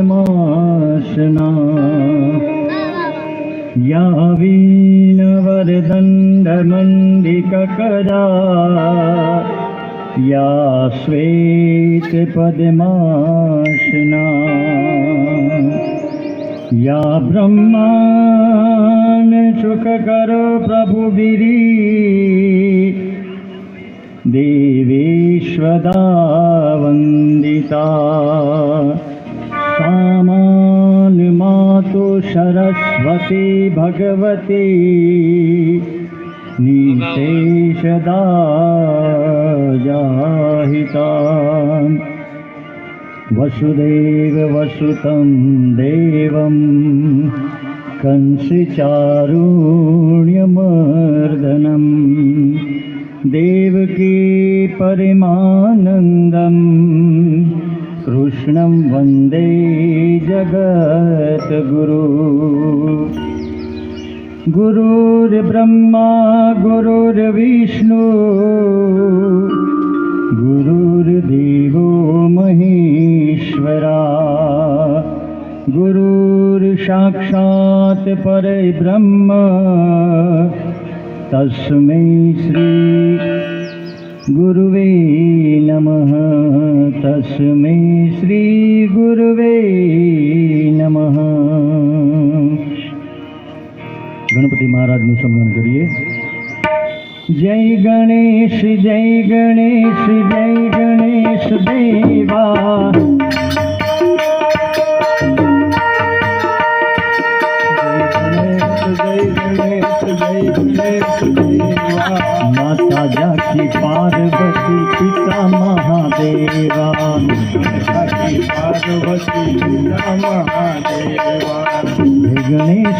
माशना। या वीणवरदण्डमण्डिककरा या श्वेतपद्माशना या ब्रह्मान् सुखकरो प्रभुभिरी देवेश्वदा वन्दिता सरस्वती भगवती निशेषदा वसुदेव वसुतं देवं कंसचारुण्यमर्दनम् देवकी परिमानन्दम् कृष्णं वन्दे जगद्गुरु गुरुर्ब्रह्मा गुरुर्विष्णु गुरुर्देवो महेश्वरा गुरुर्साक्षात् परब्रह्म तस्मै श्री गुरुवे नमः तस्मै श्रीगुरुवे नमः ગણપતિ મહારાજનું સ્મરણ કરીએ જય ગણેશ જય ગણેશ જય ગણેશ દેવા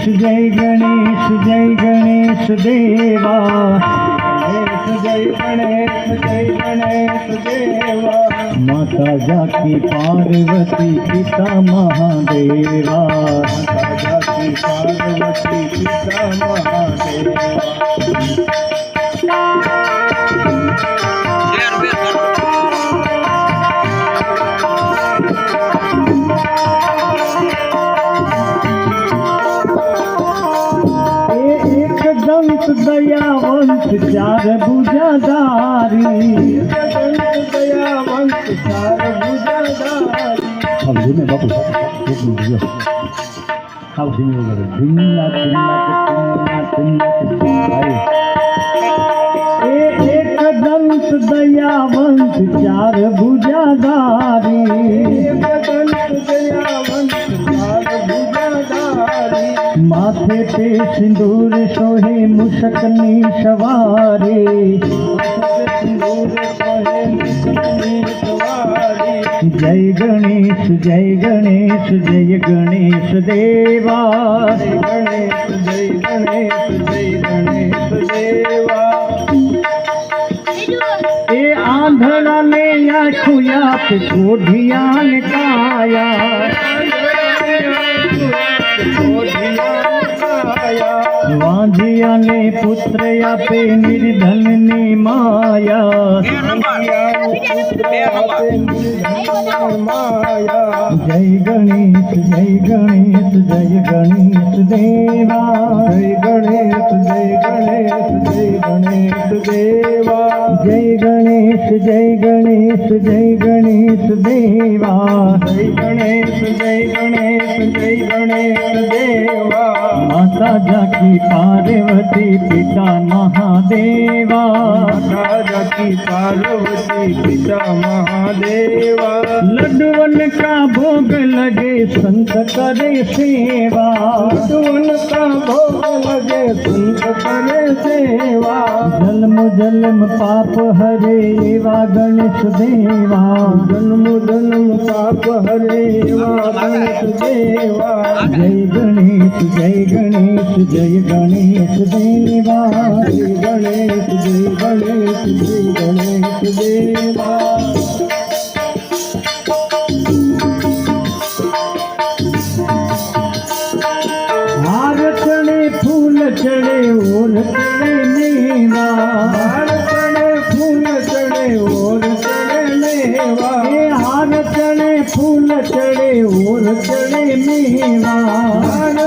गणेश जय गणेश जय गणेश देवा गणेश जय गणेश जय गणेश देवा। माता जाति पार्वती पिता महादेवा। माता जाति पार्वती पिता महादेवा। દયાવંત ચાર ભુજાધારી દયાવંત ચાર ભુજાધારી ધીમે બાપુ એક મિનિટ ખાવ ધીમે વગર ધીમલા ધીમલા ધીમલા ધીમલા એ એક દંત દયાવંત ચાર ભુજાધારી દયાવંત ચાર ભુજાધારી माथे पे सिंदूर सोहे मुशकनी सवारे। जय गणेश जय गणेश जय गणेश देवा। गणेश जय गणेश जय गणेश देवा। ए आंधड़ा ने या छुया पे का माया पे निर्धन ने माया माया जय गणेश जय गणेश जय गणेश देवा। जय गणेश जय गणेश जय गणेश देवा। जय गणेश जय गणेश जय गणेश देवा। जय गणेश जय गणेश जय गणेश देवा। राजा की पार्वती पिता महादेवा। राजा की पार्वती पिता महादेवा। लड्डुवन का भोग लगे संत करे सेवा। लड्डुवन का भोग लगे संत करे सेवा। जन्म जन्म पाप हरे वा गणेश देवा। जन्म जन्म पाप हरे वा गणेश देवा। जय गणेश जय गणेश। गणेश जय गणेश देवा जय गणेश जय गणेश जय गणेश देवा भारतने फूल चढ़े और चढ़े मेवा भारतने फूल चढ़े चढ़े मेवा फूल चढ़े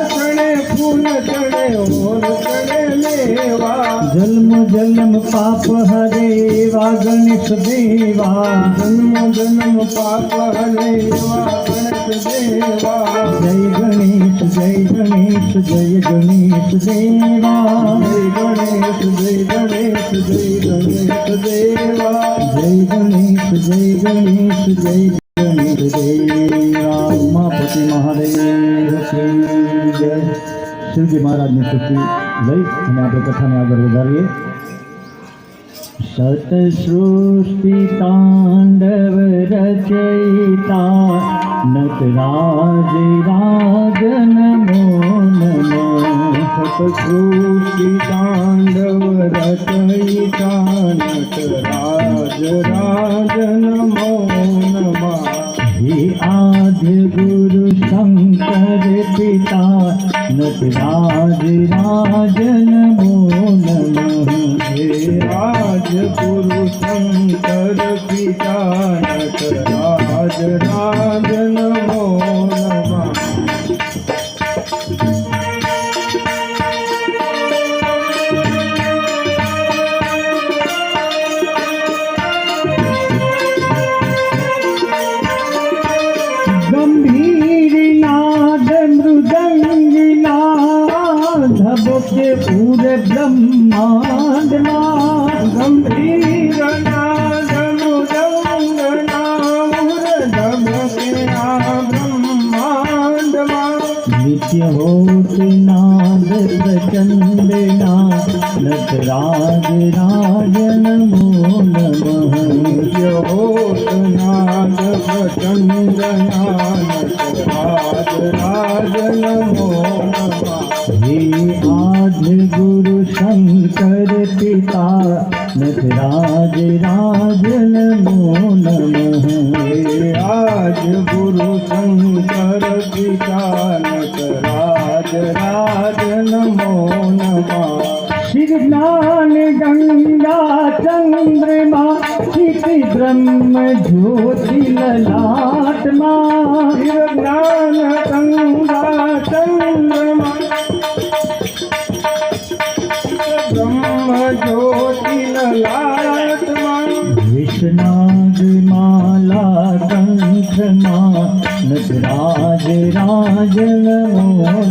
चढ़े ફૂલ ચડે ઓર ચડે લેવા જન્મ જન્મ પાપ હરે વા ગણેશ દેવા જન્મ જન્મ પાપ હરે એવા ગણેશ દેવા જય ગણેશ જય ગણેશ જય ગણેશ દેવા જય ગણેશ જય ગણેશ જય ગણેશ દેવા જય ગણેશ જય ગણેશ જય ગણેશ દેવા ઉમાપતિ મહાદેવ જય શિવજી મહારાજની સ્તુતિ લઈ અને આપણે કથાને આગળ વધારીએ સતસૃષ્ટિ તાંડવ રચયિતા નટરાજ રાજ નમો નમો સતસૃષ્ટિ તાંડવ રચયિતા નટરાજ રાજ નમો નમઃ હે આદ્ય ગુરુ शंकर पिता नटराज राजन मोर। રાજ રાજન મૂલ મહોનાદ ભટંગનાથ રાજ રાજન મોલ હે આદ ગુરુ શંકર પિતા નથ રાજ રાજન મૂલ હે આજ ગુરુ શંકર પિતા નથ રાજ રાજન મોલ ज्ञान गंगा चंद्रमा इति ब्रह्म ज्योति ललात्मा गिरनान गंगा चंद्रमा ब्रह्म ज्योति ललात्मा विष्णाग माला चंद्रमा नटराज राज नमो।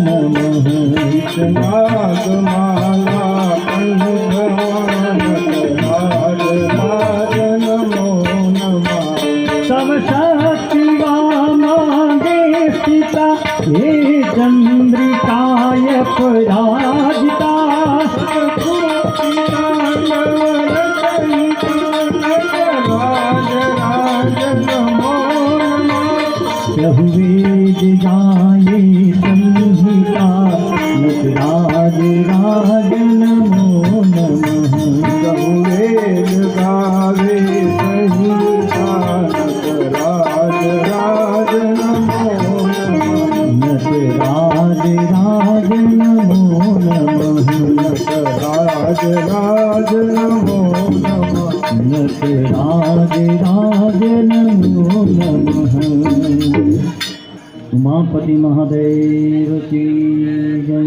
नमः विष्णाग माला बहुवेद गाये संहिता नटराज राज नमो नमः नटराज राज नमो नमः राज राज नमो नमः नटराज राज नमो नमः उमापति ઉમાપતિ મહાદેવ કી જય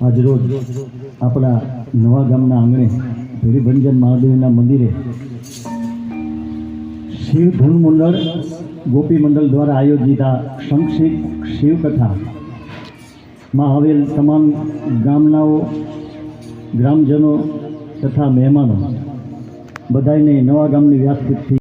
આજરોજ આપણા નવા ગામના આંગણે હરિભંજન મહાદેવના મંદિરે શિવ ધૂન મંડળ ગોપી મંડળ દ્વારા આયોજિત આ સંક્ષિપ્ત શિવકથામાં આવેલ તમામ ગામનાઓ ગ્રામજનો તથા મહેમાનો બધાને નવા ગામની વ્યાસપીઠથી